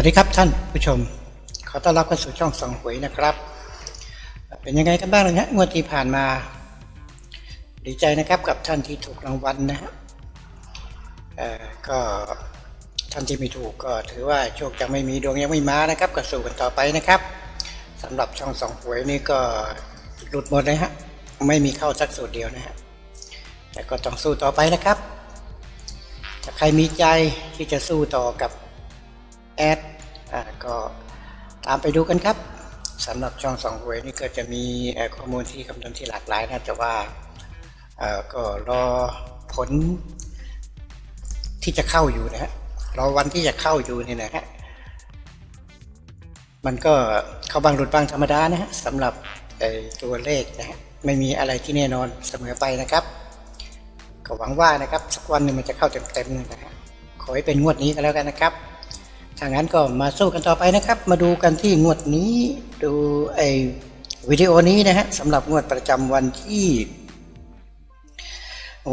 วัสดีครับท่านผู้ชม ขอต้อนรับเข้าสู่ช่องสองหวยนะครับ เป็นยังไงกันบ้างนะฮะงวดที่ผ่านมา ดีใจนะครับกับท่านที่ถูกรางวัลนะฮะก็ท่านที่ไม่ถูกก็ถือว่าโชคยังไม่มีดวงยังไม่มานะครับก็สู้กันต่อไปนะครับสำหรับช่องสองหวยนี่ก็หลุดหมดเลยฮะไม่มีเข้าสักสูตรเดียวนะฮะแต่ก็ต้องสู้ต่อไปนะครับถ้าใครมีใจที่จะสู้ต่อกับ แอดก็ตามไปดูกันครับสำหรับช่องสองหวยนี่ก็จะมีข้อมูลที่คำนวณที่หลากหลายนะแต่ว่าก็รอผลที่จะเข้าอยู่นะฮะรอวันที่จะเข้าอยู่นี่นะฮะมันก็เข้าบางหลุดบางธรรมดานะฮะสำหรับตัวเลขนะฮะไม่มีอะไรที่แน่นอนเสมอไปนะครับ ก็หวังว่านะครับสักวันหนึ่งมันจะเข้าเต็มๆนะฮะขอให้เป็นงวดนี้ก็แล้วกันนะครับ ถ้างั้นก็มาสู้กันต่อไปนะครับ มาดูกันที่งวดนี้ดูไอวิดีโอนี้นะฮะสำหรับงวดประจำวันที่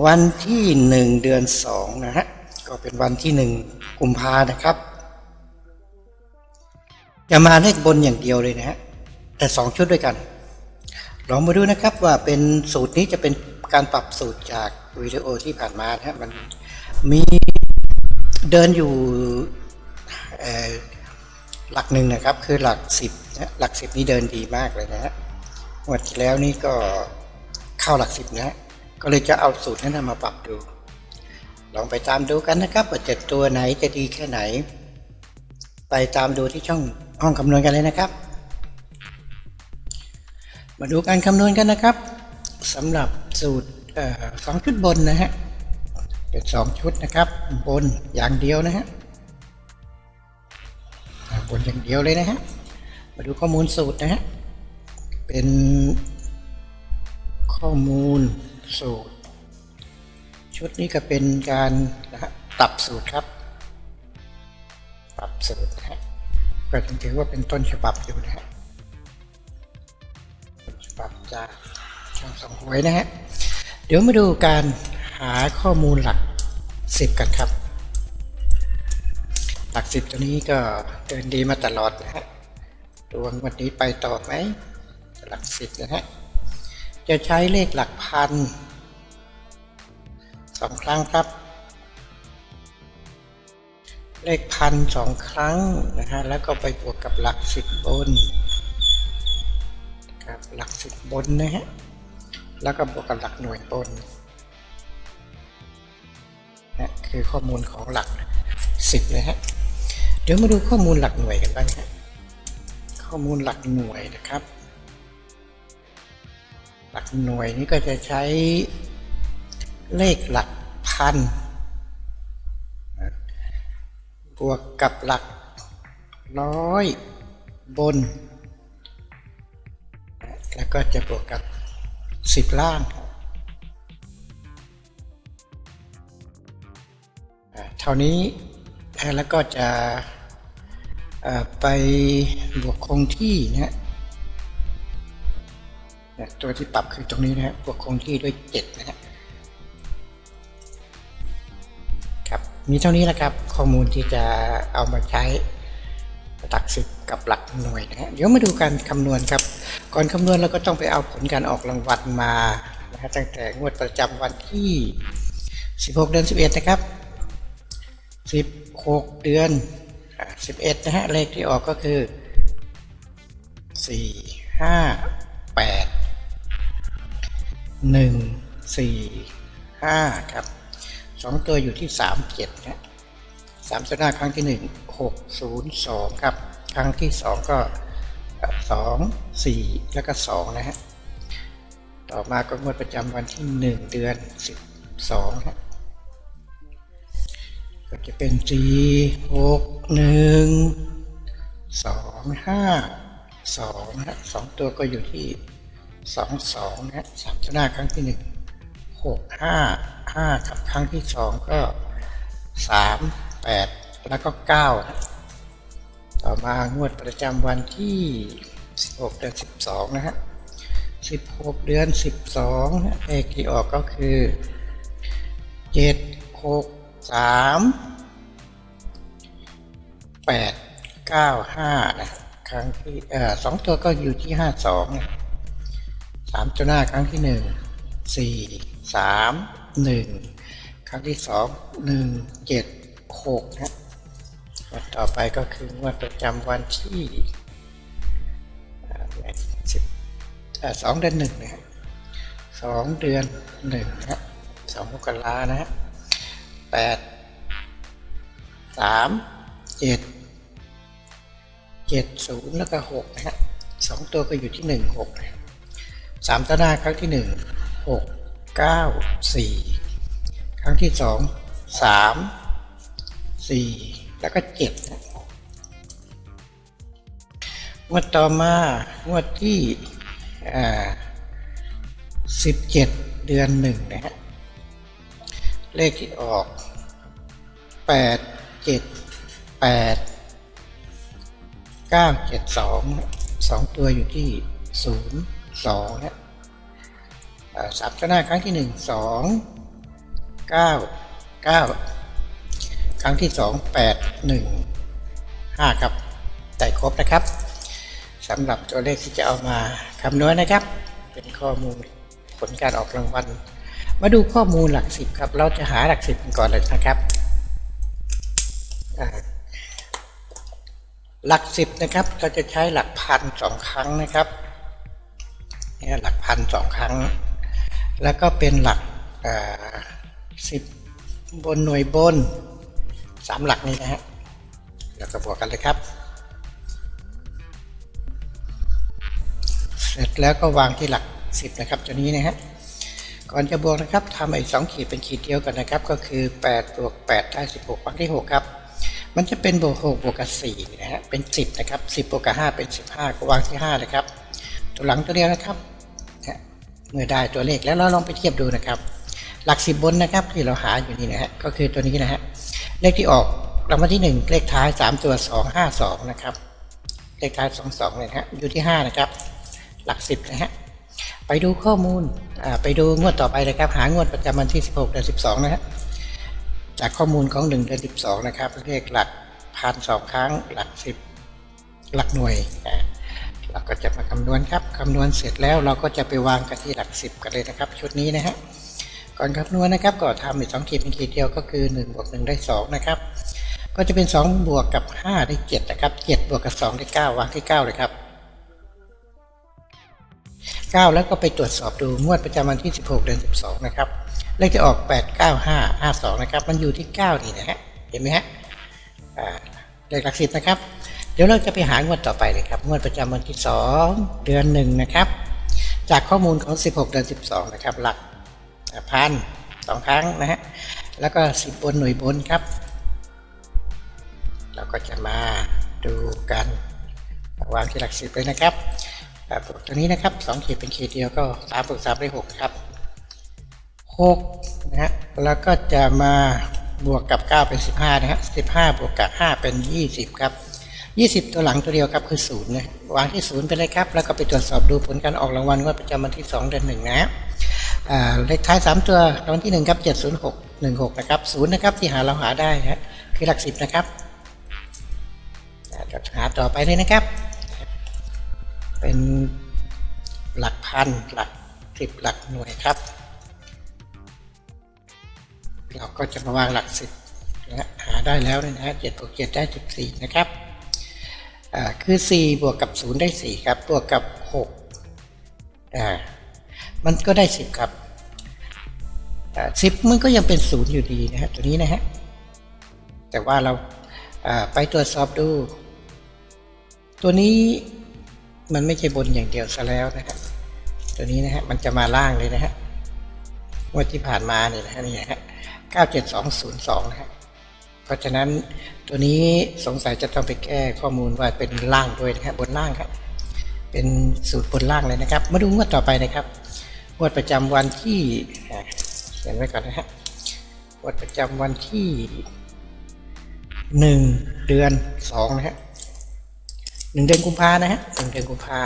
วันที่หนึ่งเดือนสองนะฮะก็เป็นวันที่หนึ่งกุมภานะครับ จะมาเลขบนอย่างเดียวเลยนะฮะแต่สองชุดด้วยกัน ลองมาดูนะครับว่าเป็นสูตรนี้จะเป็นการปรับสูตรจากวิดีโอที่ผ่านมานะฮะมันมีเดินอยู่ หลักหนึ่งนะครับคือหลักสิบนะหลักสิบนี้เดินดีมากเลยนะฮะงวดที่แล้วนี่ก็เข้าหลักสิบนะก็เลยจะเอาสูตรนั้นมาปรับดู ลองไปตามดูกันนะครับว่าเจ็ดตัวไหนจะดีแค่ไหน ไปตามดูที่ช่องห้องคำนวณกันเลยนะครับ มาดูการคำนวณกันนะครับสำหรับสูตรสองชุดบนนะฮะเป็นสองชุดนะครับบนอย่างเดียวนะฮะ บนอย่างเดียวเลยนะฮะ มาดูข้อมูลสูตรนะฮะ เป็นข้อมูลสูตร ชุดนี้ก็เป็นการนะฮะปรับสูตรครับปรับสูตรนะฮะก็ยังถือว่าเป็นต้นฉบับอยู่นะฮะต้นฉบับจากช่องสองหวยนะฮะ เดี๋ยวมาดูการหาข้อมูลหลักสิบกันครับ ลักสิบตัวนี้ก็เดินดีมาตลอดนะฮะดวงวันนี้ไปต่อไหมหลักสิบนะฮะจะใช้เลขหลักพันสองครั้งครับ เลขพันสองครั้งนะฮะแล้วก็ไปบวกกับหลักสิบบนครับหลักสิบบนนะฮะแล้วก็บวกกับหลักหน่วยบนนะคือข้อมูลของหลักสิบเลยฮะ เดี๋ยวมาดูข้อมูลหลักหน่วยกันบ้างครับข้อมูลหลักหน่วยนะครับ หลักหน่วยนี้ก็จะใช้เลขหลักพันบวกกับหลักร้อยบน แล้วก็จะบวกกับสิบล่างเท่านี้แล้วก็จะ ไปบวกคงที่นะฮะตัวที่ปรับคือตรงนี้นะฮะบวกคงที่ด้วยเจ็ดนะฮะครับมีเท่านี้แหละครับ ข้อมูลที่จะเอามาใช้หลักสิบกับหลักหน่วยนะฮะเดี๋ยวมาดูการคำนวณครับ ก่อนคำนวณเราก็ต้องไปเอาผลการออกรางวัลมานะฮะตั้งแต่งวดประจำวันที่ 16 เดือน 11 นะครับสิบหกเดือน สิบเอ็ดนะฮะ เลขที่ออกก็คือสี่ห้าแปดหนึ่งสี่ห้าครับสองตัวอยู่ที่สามเจ็ดนะสามตัวหน้าครั้งที่หนึ่งหกศูนย์สองครับ ครั้งที่สองก็สองสี่แล้วก็สองนะฮะ ต่อมาก็งวดประจำวันที่หนึ่งเดือนสิบสองฮะ ก็จะเป็นสี่หกหนึ่งสองห้าสองนะฮะสองตัวก็อยู่ที่สองสองนะสามตัวหน้าครั้งที่หนึ่งหกห้าห้ากับครั้งที่สองก็สามแปดแล้วก็เก้าต่อมางวดประจำวันที่สิบหกเดือนสิบสองนะฮะสิบหกเดือนสิบสองเลขที่ออกก็คือเจ็ดหก สามแปดเก้าห้านะครั้งที่เอ่อสองตัวก็อยู่ที่ห้าสองนะสามตัวหน้าครั้งที่หนึ่งสี่สามหนึ่งครั้งที่สองหนึ่งเจ็ดหกนะวันต่อไปก็คืองวดประจำวันที่สิบสองเดือนหนึ่งนะสองเดือนหนึ่งนะฮะสองมกรานะฮะ แปดสามเจ็ดเจ็ดศูนย์แล้วก็หกนะฮะสองตัวก็อยู่ที่หนึ่งหกสามตัวหน้าครั้งที่หนึ่งหกเก้าสี่ครั้งที่สองสามสี่แล้วก็เจ็ดนะงวดต่อมางวดที่อ่าสิบเจ็ดเดือนหนึ่งนะฮะ เลขที่ออกแปดเจ็ดแปดเก้าเจ็ดสองสองตัวอยู่ที่ศูนย์สองนะอ่าสามตัวหน้าครั้งที่หนึ่งสองเก้าเก้าครั้งที่สองแปดหนึ่งห้าครับแต่ครบนะครับสำหรับตัวเลขที่จะเอามาคำนวณนะครับ เป็นข้อมูลผลการออกรางวัล มาดูข้อมูลหลักสิบครับ เราจะหาหลักสิบกันก่อนเลยนะครับ หลักสิบนะครับ เราจะใช้หลักพันสองครั้งนะครับนี่หลักพันสองครั้ง แล้วก็เป็นหลักสิบบนหน่วยบนสามหลักนี้นะฮะแล้วก็บวกกันเลยครับ เสร็จแล้วก็วางที่หลักสิบนะครับตัวนี้นะฮะ ก่อนจะบวกนะครับทำอ้สองขีดเป็นขีดเดียวกันนะครับ ก็คือ8บวก8ได้16วางที่6ครับมันจะเป็นบวก6บวกกับ4นะฮะเป็น 10นะครับ10บวกกับ5เป็น 15ก็วางที่5เลยครับ ตัวหลังตัวเดียวนะครับเมื่อได้ตัวเลขแล้วเราลองไปเทียบดูนะครับ หลักสิบบนนะครับที่เราหาอยู่นี่นะฮะก็คือตัวนี้นะฮะเลขที่ออกรางวัลที่ 1 เลขท้าย 3 ตัว 2 5 2 นะครับ เลขท้าย 2 2เลยนะฮะอยู่ที่ 5 นะครับ หลัก 10 นะฮะ ไปดูข้อมูลไปดูงวดต่อไปเลยครับ หางวดประจำวันที่ 16เดือน12 นะฮะจากข้อมูลของ 1 เดือน 12 นะครับเลขหลักพันสองครั้งหลัก 10 หลักหน่วย เราก็จะมาคำนวณครับคำนวณเสร็จแล้วเราก็จะไปวางกันที่หลัก 10 กันเลยนะครับ ชุดนี้นะฮะก่อนคำนวณนะครับก็ทำอีกสองขีดเป็นขีดเดียวก็คือ1บวก1ได้ 2 นะครับ ก็จะเป็น 2 บวกกับ 5 ได้ 7 นะครับ 7 บวกกับ 2 ได้ 9 วางที่ 9 เลยครับ 9 แล้วก็ไปตรวจสอบดูงวดประจำวันที่ 16 เดือน 12 นะครับ เลขที่ออก 8 9 5 5 2 นะครับ มันอยู่ที่ 9 นี่นะฮะ เห็นไหมฮะเลขหลักสิบนะครับ เดี๋ยวเราจะไปหางวดต่อไปเลยครับ งวดประจำวันที่ 2 เดือน 1 นะครับ จากข้อมูลของ 16 เดือน 12 นะครับ หลักพันสองครั้งนะฮะ แล้วก็สิบบนหน่วยบนครับ เราก็จะมาดูกันวางที่หลักสิบเลยนะครับ ตัวนี้นะครับสองขีดเป็นเขีดเดียวก็สามบวกสามได้หกครับหกนะฮะแล้วก็จะมาบวกกับเก้าเป็นสิบห้านะฮะสิบห้าบวกกับห้าเป็นยี่สิบครับยี่สิบตัวหลังตัวเดียวครับคือศูนย์นะวางที่ศูนย์ไปเลยครับ แล้วก็ไปตรวจสอบดูผลการออกรางวัลงวดประจำวันที่สองเดือนหนึ่งนะฮะอ่าเลขท้ายสามตัวรางวัลที่หนึ่งครับเจ็ดศูนย์หกหนึ่งหกนะครับศูนย์นะครับ ที่หาเราหาได้นะคือหลักสิบนะครับหาต่อไปเลยนะครับ เป็นหลักพันหลักสิบหลักหน่วยครับ เราก็จะมาวางหลักสิบนะหาได้แล้วนะฮะเจ็ดบวกเจ็ดได้สิบสี่นะครับคือสี่บวกกับศูนย์ได้สี่ครับ บวกกับหกอ่ามันก็ได้สิบครับสิบมันก็ยังเป็นศูนย์อยู่ดีนะฮะตัวนี้นะฮะ แต่ว่าเราไปตรวจสอบดู ตัวนี้ มันไม่ใช่บนอย่างเดียวซะแล้วนะฮะตัวนี้นะฮะมันจะมาล่างเลยนะฮะงวดที่ผ่านมาเนี่ยนะฮะนี่ฮะเก้าเจ็ดสองศูนย์สองนะฮะเพราะฉะนั้นตัวนี้สงสัยจะต้องไปแก้ข้อมูลว่าเป็นล่างด้วยนะฮะบนล่างครับเป็นสูตรบนล่างเลยนะครับ มาดูงวดต่อไปนะครับงวดประจำวันที่เขียนไว้ก่อนนะฮะงวดประจำวันที่หนึ่งเดือนสองนะฮะ นึ่งเดือนกุมภานะฮะหนึ่งเดือนกุมภา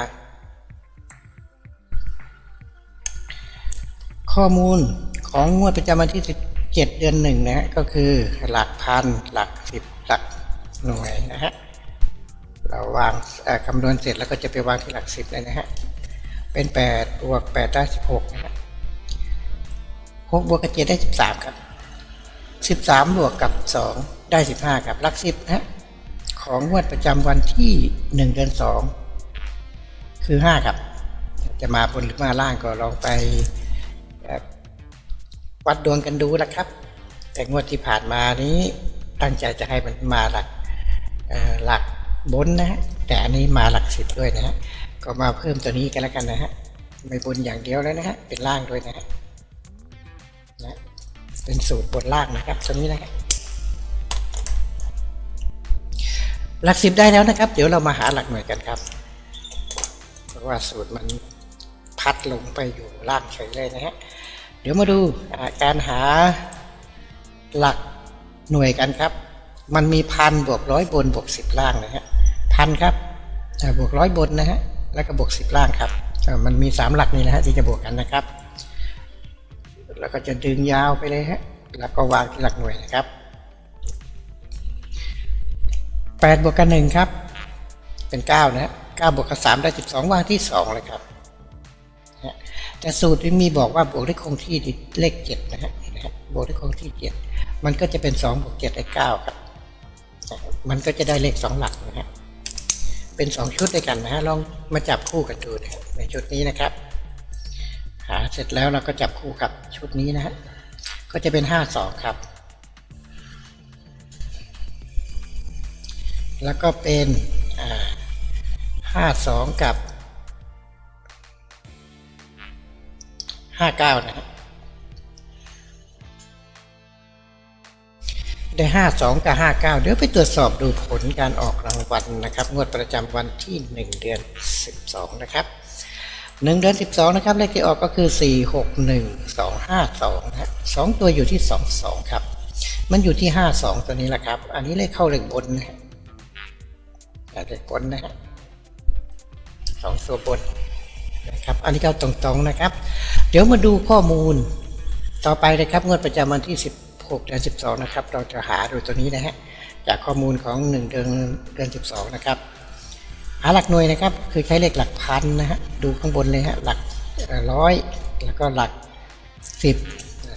ข้อมูลของงวดประจำวันที่สิบเจ็ดเดือนหนึ่งนะฮะก็คือหลักพันหลักสิบหลักหน่วยนะฮะเราวางคำนวณเสร็จแล้วก็จะไปวางที่หลักสิบเลยนะฮะเป็นแปดบวกแปดได้สิบหกนะฮะหกบวกกับเจ็ดได้สิบสามครับสิบสามบวกกับสองได้สิบห้าครับหลักสิบนะฮะ ของงวดประจำวันที่หนึ่งเดือนสองคือห้าครับ จะมาบนหรือมาล่างก็ลองไปวัดดวงกันดูนะครับ แต่งวดที่ผ่านมานี้ตั้งใจจะให้มันมาหลักหลักบนนะฮะแต่อันนี้มาหลักสิบด้วยนะฮะก็มาเพิ่มตัวนี้กันแล้วกันนะฮะไม่บนอย่างเดียวแล้วนะฮะเป็นล่างด้วยนะฮะนะเป็นสูตรบนล่างนะครับตัวนี้นะฮะ หลักสิบได้แล้วนะครับ เดี๋ยวเรามาหาหลักหน่วยกันครับ เพราะว่าสูตรมันพัดลงไปอยู่ล่างเฉยเลยนะฮะ เดี๋ยวมาดูการหาหลักหน่วยกันครับ มันมีพันบวกร้อยบนบวกสิบล่างนะฮะพันครับบวกร้อยบนนะฮะแล้วก็บวกสิบล่างครับมันมีสามหลักนี่นะฮะที่จะบวกกันนะครับ แล้วก็จะดึงยาวไปเลยฮะแล้วก็วางที่หลักหน่วยนะครับ แปดบวกกับหนึ่งครับ เป็นเก้านะฮะเก้าบวกกับสามได้สิบสองวางที่สองเลยครับแต่สูตรที่มีบอกว่าบวกด้วยคงที่เลขเจ็ดนะฮะบวกด้วยคงที่เจ็ดมันก็จะเป็นสองบวกเจ็ดได้เก้าครับ มันก็จะได้เลขสองหลักนะฮะเป็นสองชุดด้วยกันนะฮะลองมาจับคู่กันดูนะในชุดนี้นะครับหาเสร็จแล้วเราก็จับคู่กับชุดนี้นะฮะก็จะเป็นห้าสองครับ แล้วก็เป็นห้าสองกับห้าเก้านะได้ห้าสองกับห้าเก้าเดี๋ยวไปตรวจสอบดูผลการออกรางวัลนะครับ งวดประจำวันที่หนึ่งเดือนสิบสองนะครับหนึ่งเดือนสิบสองนะครับ เลขที่ออกก็คือสี่หกหนึ่งสองห้าสองนะสองตัวอยู่ที่สองสองครับ มันอยู่ที่ห้าสองตัวนี้แหละครับ อันนี้เลขเข้าเลขบนนะ ฮะเลขบนนะฮะสองตัวบนนะครับ อันนี้ก็ตรงๆนะครับ เดี๋ยวมาดูข้อมูล ต่อไปเลยครับงวดประจำวันที่ 16เดือน12 นะครับ เราจะหาดูตัวนี้นะฮะจากข้อมูลของ 1 เดือนเดือน12 นะครับ หาหลักหน่วยนะครับ คือใช้เลขหลักพันนะฮะดูข้างบนเลยฮะหลักร้อยแล้วก็หลักสิบ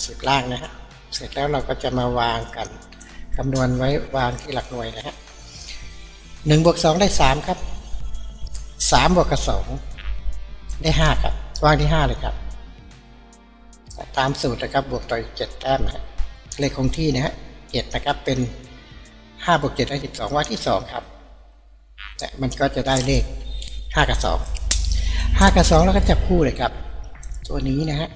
สิบล่างนะฮะเสร็จแล้วเราก็จะมาวางกันคำนวณไว้วางที่หลักหน่วยนะฮะ หนึ่งบวกสองได้สามครับสามบวกกับสองได้ห้าครับวางที่ห้าเลยครับ ตามสูตรนะครับบวกต่ออีกเจ็ดแต้มนะฮะเลขคงที่นะฮะเจ็ดนะครับเป็นห้าบวกเจ็ดได้สิบสองวางที่สองครับแต่มันก็จะได้เลขห้ากับสองห้ากับสองแล้วก็จับคู่เลยครับ ตัวนี้นะฮะ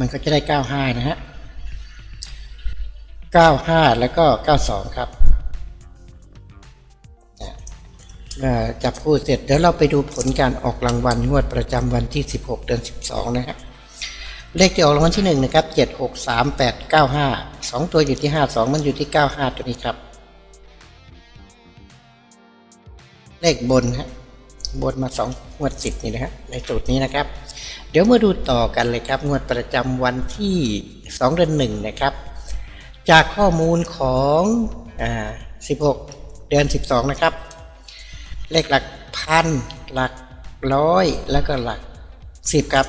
มันก็จะได้เก้าห้านะฮะเก้าห้าแล้วก็เก้าสองครับ จับคู่เสร็จเดี๋ยวเราไปดูผลการออกรางวัลงวดประจำวันที่ 16 เดือน 12 นะครับ เลขที่ออกรางวัลที่1นะครับ7 6 3 8 9 5 2 ตัวอยู่ที่ 5 2 มันอยู่ที่ 95 ตัวนี้ครับ เลขบนฮะบนมา2งวด10นี่นะฮะในสูตรนี้นะครับ เดี๋ยวมาดูต่อกันเลยครับงวดประจำวันที่ 2 เดือน1นะครับ จากข้อมูลของอ่า16 เดือน 12 นะครับ เลขหลักพันหลักร้อยแล้วก็หลักสิบครับ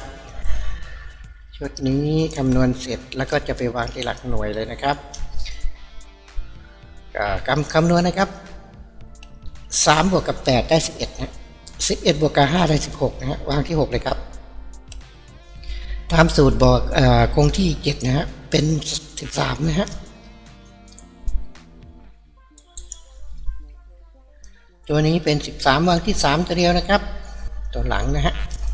ชุดนี้คำนวณเสร็จแล้วก็จะไปวางที่หลักหน่วยเลยนะครับคำคำนวณนะครับสามบวกกับแปดได้สิบเอ็ดนะสิบเอ็ดบวกกับห้าได้สิบหกนะฮะวางที่หกเลยครับ ตามสูตรบอกอคงที่เจ็ดนะฮะเป็นสิบสามนะฮะ ตัวนี้เป็น 13 วางที่ 3 ตัวเดียวนะครับ ตัวหลังนะฮะ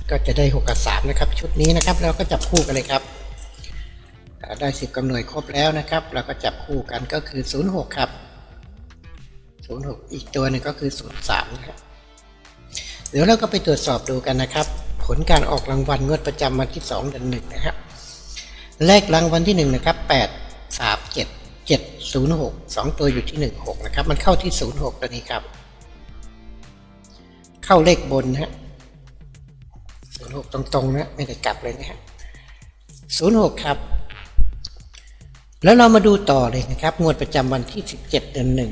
ก็จะได้ 6 กับ 3 นะครับ ชุดนี้นะครับเราก็จับคู่กันเลยครับอ่าได้ 10กำหน่วยครบแล้วนะครับ เราก็จับคู่กันก็คือ 06 ครับ 06 อีกตัวหนึงก็คือ 03นะครับเดี๋ยวเราก็ไปตรวจสอบดูกันนะครับ ผลการออกรางวัลงวดประจำวันที่2เดือน1นะครับเลขรางวัลที่1นะครับ8 3 7 7 0 6 2 ตัวอยู่ที่ 16 นะครับ มันเข้าที่ 06 ตัวนี้ครับ เข้าเลขบนนะฮะศูนย์หกตรงๆนะไม่ได้กลับเลยนะฮะศูนย์หกครับ แล้วเรามาดูต่อเลยนะครับ งวดประจำวันที่สิบเจ็ดเดือนหนึ่ง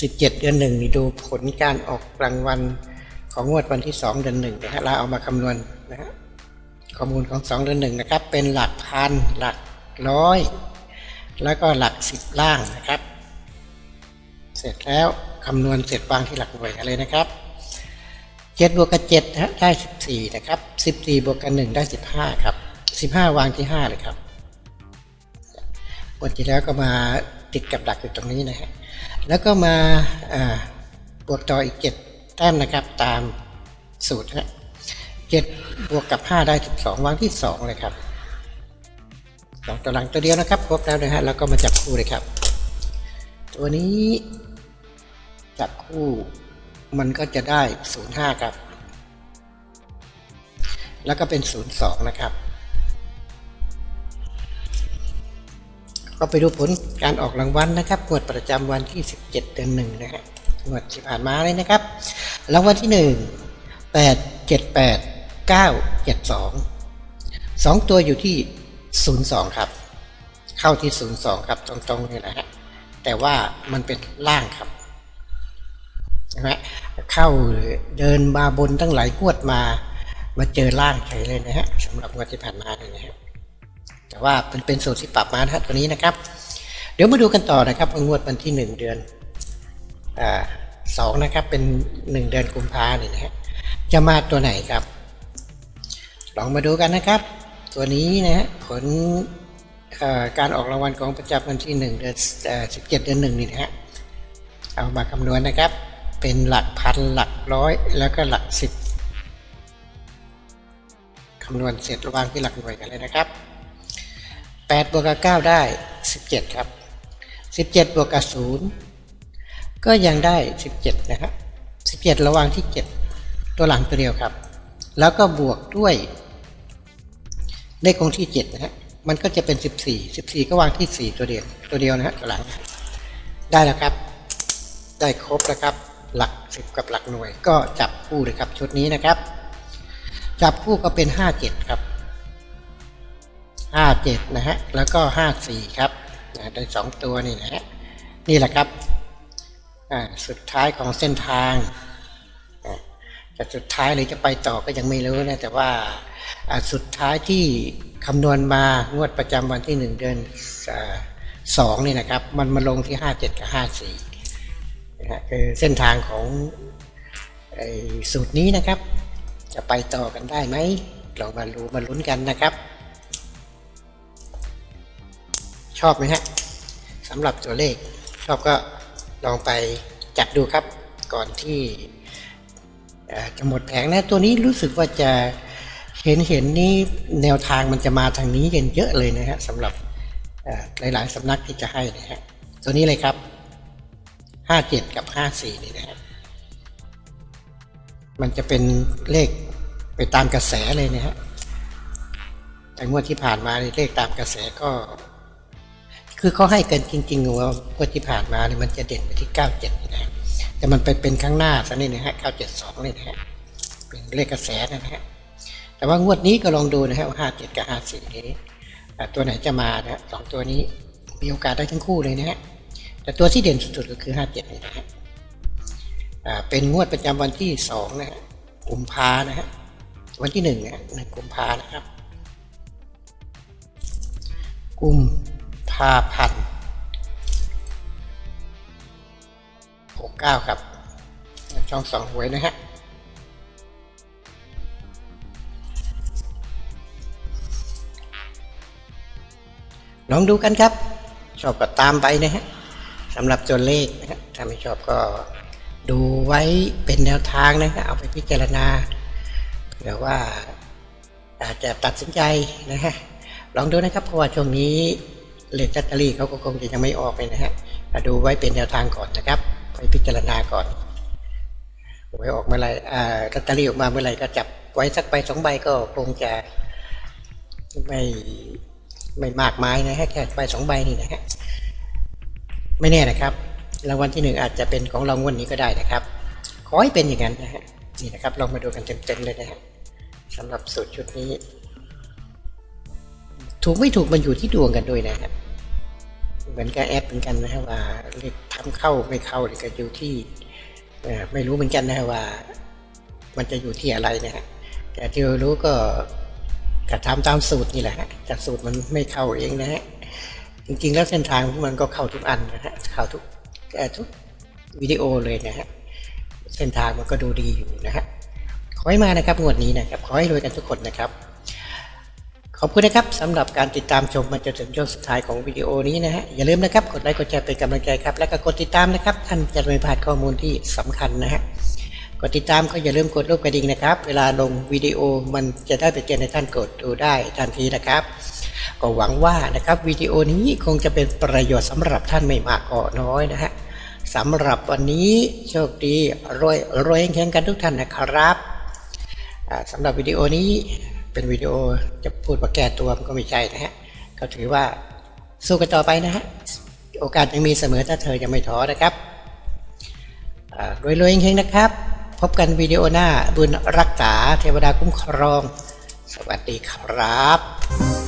17เดือนหนึ่งนี่ดูผลการออกรางวัลของงวดวันที่2เดือนหนึ่งนะฮะเราเอามาคำนวณนะฮะข้อมูลของ2เดือนหนึ่งนะครับ เป็นหลักพันหลักร้อย แล้วก็หลักสิบล่างนะครับ เสร็จแล้วำนวณเสร็จวางที่หลักหน่วยกันเลยนะครับเจ็ดบวกกับเจ็ดได้สิบสี่นะครับสิบสี่บวกกับหนึ่งได้สิบห้าครับสิบห้าวางที่ห้าเลยครับวันที่แล้วก็มาติดกับดักอยู่ตรงนี้นะฮะแล้วก็มาบวกต่ออีกเจ็ดแต้มนะครับตามสูตรนะฮะเจ็ดบวกกับห้าได้สิบสองวางที่สองเลยครับสองตัวหลังตัวเดียวนะครับครบแล้วนะฮะแล้วก็มาจับคู่เลยครับ ตัวนี้ จับคู่มันก็จะได้ 05 ครับ แล้วก็เป็น 02 นะครับ ก็ไปดูผลการออกรางวัลนะครับงวดประจำวันที่ 17 เดือนหนึ่งนะฮะงวดที่ผ่านมาเลยนะครับ รางวัลที่ 1 8 7 8 9 7 2สองตัวอยู่ที่ 02 ครับ เข้าที่ 02 ครับตรงๆนี่นะฮะแต่ว่ามันเป็นล่างครับ ช่ไหมเข้าเดินมาบนตั้งหลายงวดมา มาเจอล่างเฉยเลยนะฮะสำหรับงวดที่ผ่านมาเนี่ยนะครับแต่ว่าเป็นเป็นสูตรที่ปรับมานะฮะตัวนี้นะครับ เดี๋ยวมาดูกันต่อนะครับงวดวันที่ 1 เดือนอ่าสองนะครับเป็น 1 เดือนกุมภาเนี่ยนะฮะจะมาตัวไหนครับ ลองมาดูกันนะครับ ตัวนี้นะฮะผลการออกรางวัลของประจำวันที่ 1 เดือนเอ่อ17 เดือนหนึ่งนี่นะฮะเอามาคำนวณนะครับ เป็นหลักพันหลักร้อย แล้วก็หลักสิบคำนวณเสร็จระวางที่หลักหน่วยกันเลยนะครับ8บวกกับ9ได้ 17 ครับ 17 บวกกับ 0 ก็ยังได้ 17 นะครับ 17 ระวางที่ 7 ตัวหลังตัวเดียวครับ แล้วก็บวกด้วยเลขคงที่เจ็ดนะฮะ มันก็จะเป็นสิบสี่สิบสี่ก็วางที่สี่ตัวเดียว ตัวเดียวนะฮะตัวหลัง ได้แล้วครับ ได้ครบแล้วครับ หลักสิบกับหลักหน่วย ก็จับคู่เลยครับชุดนี้นะครับ จับคู่ก็เป็นห้าเจ็ดครับห้าเจ็ดนะฮะแล้วก็ห้าสี่ครับนะได้สองตัวนี่นะฮะนี่แหละครับอ่าสุดท้ายของเส้นทางแต่สุดท้ายเลยจะไปต่อก็ยังไม่รู้นะแต่ว่าอ่าสุดท้ายที่คำนวณมางวดประจำวันที่หนึ่งเดือนสองนี่นะครับ มันมาลงที่ห้าเจ็ดกับห้าสี่ นะฮะคือเส้นทางของสูตรนี้นะครับ จะไปต่อกันได้ไหมเรามารู้มาลุ้นกันนะครับ ชอบไหมฮะสำหรับตัวเลข ชอบก็ลองไปจัดดูครับก่อนที่จะหมดแผงนะตัวนี้รู้สึกว่าจะเห็นเห็นนี่แนวทางมันจะมาทางนี้กันเยอะเลยนะฮะสำหรับหลาย ๆสำนักที่จะให้นะฮะตัวนี้เลยครับ ห้าเจ็ดกับห้าสี่นี่นะฮะมันจะเป็นเลขไปตามกระแสเลยนะฮะแต่งวดที่ผ่านมานี่เลขตามกระแสก็ คือเขาให้กันจริงๆว่างวดที่ผ่านมาเนี่ยมันจะเด่นไปที่เก้าเจ็ดนะฮะแต่มันไปเป็นข้างหน้าซะนี่นะฮะ972นี่นะฮะเป็นเลขกระแสนะฮะแต่ว่างวดนี้ก็ลองดูนะฮะว่า57กับ54นี้ตัวไหนจะมานะสองตัวนี้มีโอกาสได้ทั้งคู่เลยนะฮะ แต่ตัวที่เด่นสุดๆก็คือ57นี่นะฮะเป็นงวดประจำวันที่2นะฮะกุมภานะฮะวันที่1นะฮะหนึ่งกุมภานะครับ กุมภาพันธ์หกเก้าครับช่องสองหวยนะฮะลองดูกันครับ ชอบก็ตามไปนะฮะ สำหรับตัวเลขนะฮะถ้าไม่ชอบก็ดูไว้เป็นแนวทางนะฮะเอาไปพิจารณาเผื่อว่าอาจจะตัดสินใจนะฮะลองดูนะครับเพราะว่าช่วงนี้เลขลอตเตอรี่เขาก็คงจะยังไม่ออกเลยนะฮะดูไว้เป็นแนวทางก่อนนะครับ ไปพิจารณาก่อนหวยออกเมื่อไหรอ่าลอตเตอรี่ออกมาเมื่อไหร่ก็จับไว้สักใบสองใบก็คงจะไม่ไม่มากมายนะฮะแค่ใบสองใบนี่นะฮะ ไม่แน่นะครับ รางวัลที่หนึ่งอาจจะเป็นของเรางวดนี้ก็ได้นะครับ ขอให้เป็นอย่างนั้นนะฮะนี่นะครับลองมาดูกันเต็มๆเลยนะฮะสำหรับสูตรชุดนี้ ถูกไม่ถูกมันอยู่ที่ดวงกันด้วยนะฮะเหมือนกับแอปเหมือนกันนะฮะว่าเลขทำเข้าไม่เข้านี่ก็อยู่ที่ไม่รู้เหมือนกันนะฮะว่า มันจะอยู่ที่อะไรนะฮะแต่ที่เรารู้ก็กระทำตามสูตรนี่แหละฮะแต่สูตรมันไม่เข้าเองนะฮะ จริงๆ แล้วเส้นทางพวกมันก็เข้าทุกอันนะฮะเข้าทุกเอ่ทุกวิดีโอเลยนะฮะเส้นทางมันก็ดูดีอยู่นะฮะขอให้มานะครับงวดนี้นะครับขอให้รวยกันทุกคนนะครับ ขอบคุณนะครับสำหรับการติดตามชมมาจนถึงช่วงสุดท้ายของวิดีโอนี้นะฮะอย่าลืมนะครับกดไลค์กดแชร์เป็นกำลังใจครับ และก็กดติดตามนะครับ ท่านจะไม่พลาดข้อมูลที่สำคัญนะฮะกดติดตามก็อย่าลืมกดรูปกระดิ่งนะครับ เวลาลงวิดีโอมันจะได้ไปแจ้งให้ท่านกดดูได้ทันทีนะครับ ก็หวังว่านะครับวิดีโอนี้คงจะเป็นประโยชน์สำหรับท่านไม่มากก็น้อยนะฮะสำหรับวันนี้โชคดีรวยรวยแข่งกันทุกท่านนะครับสำหรับวิดีโอนี้เป็นวิดีโอจะพูดว่าแก้ตัวมันก็ไม่ใช่นะฮะก็ถือว่าสู้กันต่อไปนะฮะโอกาสยังมีเสมอถ้าเธอยังไม่ท้อนะครับอ่ารวยๆเฮงๆนะครับ พบกันวิดีโอหน้าบุญรักษาเทวดาคุ้มครอง สวัสดีครับ